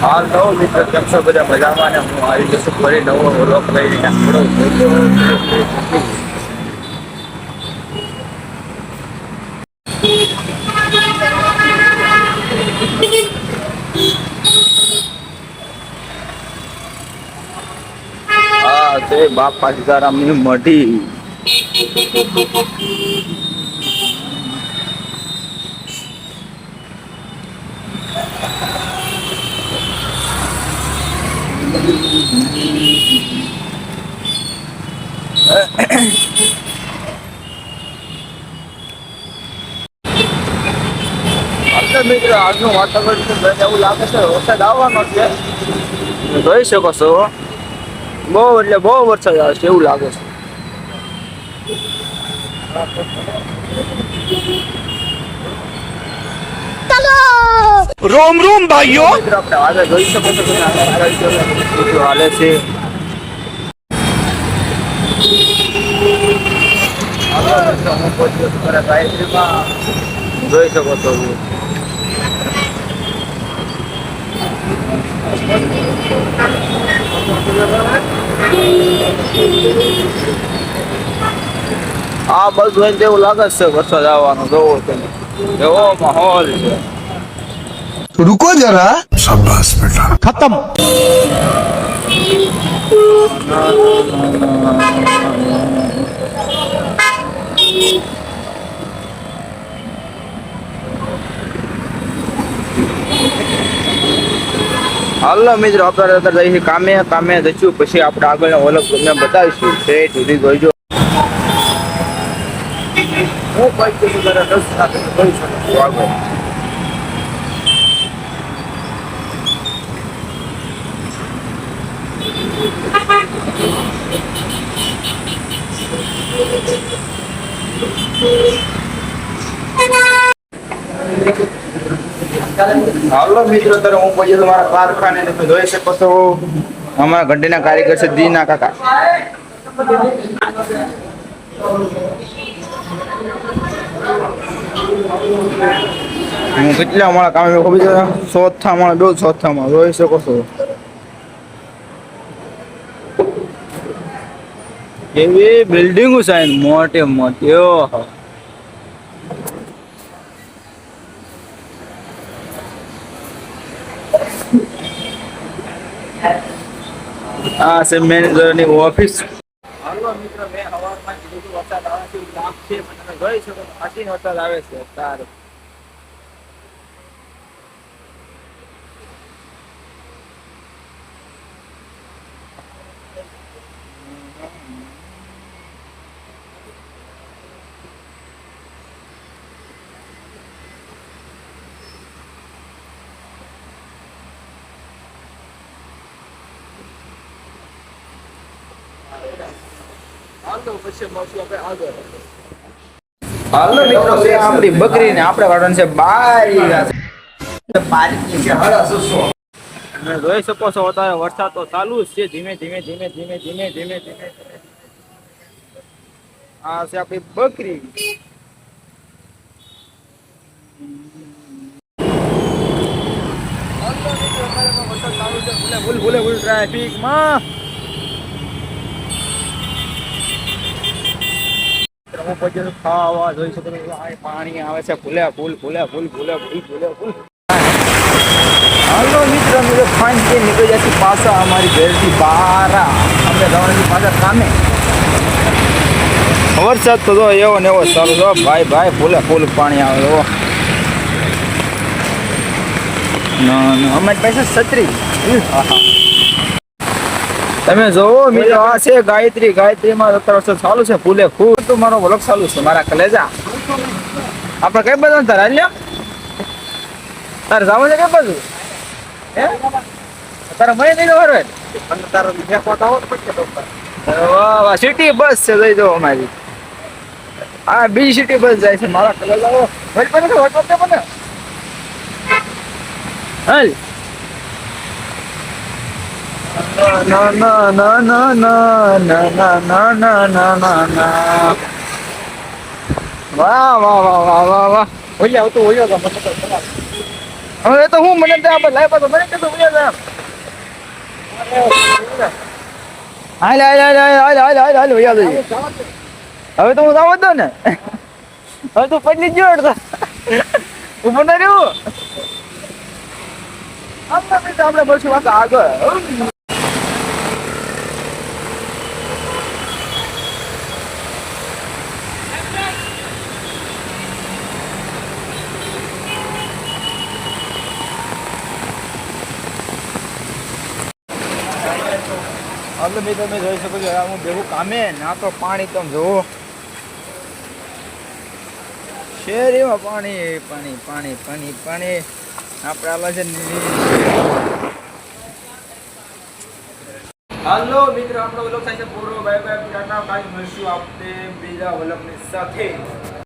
હાલ તો મિત્ર કેમ છો બધા મજામાં ને હું આવી જશું ફરી નવો વ્લોગ લઈને. આપણો હા, તે બાપા સીતારામની મઢી આપણે મિત્ર આજનું વાતાવરણ એવું લાગે છે વરસાદ આવવાનો છે. જોઈ શકો છો. બહુ એટલે બહુ વરસાદ આવે છે એવું લાગે છે. રોમ રોમ ભાઈઓ! જોઈ શકો છો તમે આગળ હાલે છે જોઈ શકો છો. આ બધું એને તેવું લાગે છે વરસાદ આવવાનો જોવો તમે એવો માહોલ છે. રૂકો જરા. શાબાશ બેટા. ખતમ. હાલો મિત્રો, આપણે અત્યારે જઈશું કામે. કામે જઈશું, પછી આપણે આગળ ઓલગ તમને બતાવીશું. તે સુધી જોઈજો Thank કોઈ કીધું જરા દસ સાથે જોઈ શકું છું આગળ હાલો મિત્રો અમારા ઘંટીના કારીગર છે દીના કાકા. હું કેટલા મારા કામે ખબર છે ચોથા માળા બે ચોથા માળા જોઈ શકો છો. એવી બિલ્ડિંગો સાહેબ મોટે, મોટી, ઓહો. આ છે મેનેજરની ઓફિસ હાલો મિત્ર, મેં હવારમાં કીધું વરસાદ આવે છે એવું છે મને જોઈ શકો આટલી વરસાદ આવે છે. સારું. હાલો મિત્રો છે આપણી બકરી ને આપણે કાઢવાનું છે બારી તમે જોઈ શકો છો, અત્યારે વરસાદ તો ચાલુ જ છે. ધીમે ધીમે ધીમે ધીમે ધીમે ધીમે ધીમે. આ છે આપણી બકરી. ભૂલ, ભૂલે, ભૂલ, ટ્રાફિકમાં. ખાવા પાણી આવે છે, ફૂલે, ફૂલ ફૂલે ફૂલ ફૂલે ફૂલ ફૂલે, ફૂલ. હાલો મિત્ર, મિત્રો અમારી ઘરથી બહાર. અમે જવાની પાછા કામે વરસાદ તો એવો ને એવો ચાલુ જો ભાઈ ભાઈ, ફૂલે, ફૂલ પાણી આવે એવો ના ના, અમારી પાસે છત્રી. તમે જોવો મિત્રો આ છે ગાયત્રી. ગાયત્રીમાં અત્યારે ચાલુ છે. ફૂલે ફૂલ. તો મારો વલક ચાલુ છે. મારા કલેજા આપણે કઈ બાજુ તારે હાલ્યા તારે જવું છે કઈ બાજુ હે? તારે મય નહીં જવાનું હોય? તારો વાહ વાહ. સિટી બસ છે. લઈ જવો અમારી. હા બીજી સિટી બસ જાય છે. મારા કલેજા વટ મને વટ હાલ. તો હવે તો હું મને તો હાલ હાલ વયા હવે તો હું જાવ ને હવે તું પટલી જ જોડ તો ઉપર ના રહેવું આપણે પછી વાત આગળ એટલે બી તમે જોઈ શકો છો, હું બેહું કામે, ના તો પાણી તમે જોવો શેરીમાં પાણી પાણી પાણી પાણી પાણી. આપણે આલા છે હાલો, મિત્રો, આપણો વ્લોગ થાય છે પૂરો. બાય બાય, ટાટા, કાલ મળશું આપણે બીજા વ્લોગની સાથે.